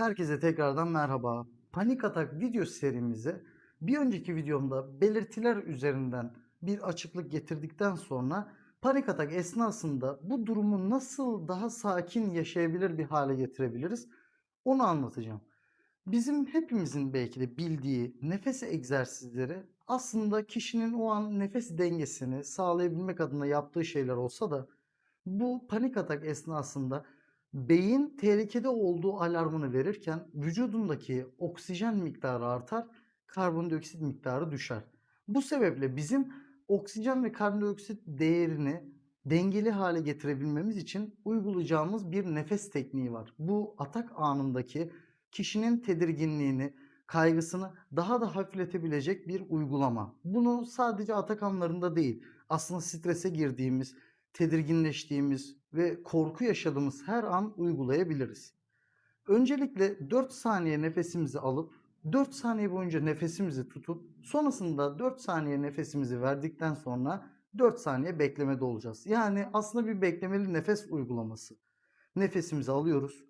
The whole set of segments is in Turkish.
Herkese tekrardan merhaba. Panik atak video serimize bir önceki videomda belirtiler üzerinden bir açıklık getirdikten sonra panik atak esnasında bu durumu nasıl daha sakin yaşayabilir bir hale getirebiliriz onu anlatacağım. Bizim hepimizin belki de bildiği nefes egzersizleri aslında kişinin o an nefes dengesini sağlayabilmek adına yaptığı şeyler olsa da bu panik atak esnasında beyin tehlikede olduğu alarmını verirken vücudundaki oksijen miktarı artar, karbondioksit miktarı düşer. Bu sebeple bizim oksijen ve karbondioksit değerini dengeli hale getirebilmemiz için uygulayacağımız bir nefes tekniği var. Bu atak anındaki kişinin tedirginliğini, kaygısını daha da hafifletebilecek bir uygulama. Bunu sadece atak anlarında değil, aslında strese girdiğimiz, tedirginleştiğimiz ve korku yaşadığımız her an uygulayabiliriz. Öncelikle 4 saniye nefesimizi alıp 4 saniye boyunca nefesimizi tutup sonrasında 4 saniye nefesimizi verdikten sonra 4 saniye beklemede olacağız. Yani aslında bir beklemeli nefes uygulaması. Nefesimizi alıyoruz,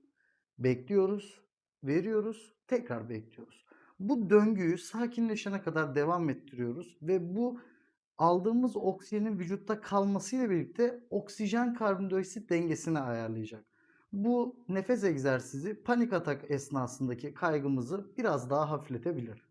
bekliyoruz, veriyoruz, tekrar bekliyoruz. Bu döngüyü sakinleşene kadar devam ettiriyoruz ve bu aldığımız oksijenin vücutta kalmasıyla birlikte oksijen karbondioksit dengesini ayarlayacak. Bu nefes egzersizi panik atak esnasındaki kaygımızı biraz daha hafifletebilir.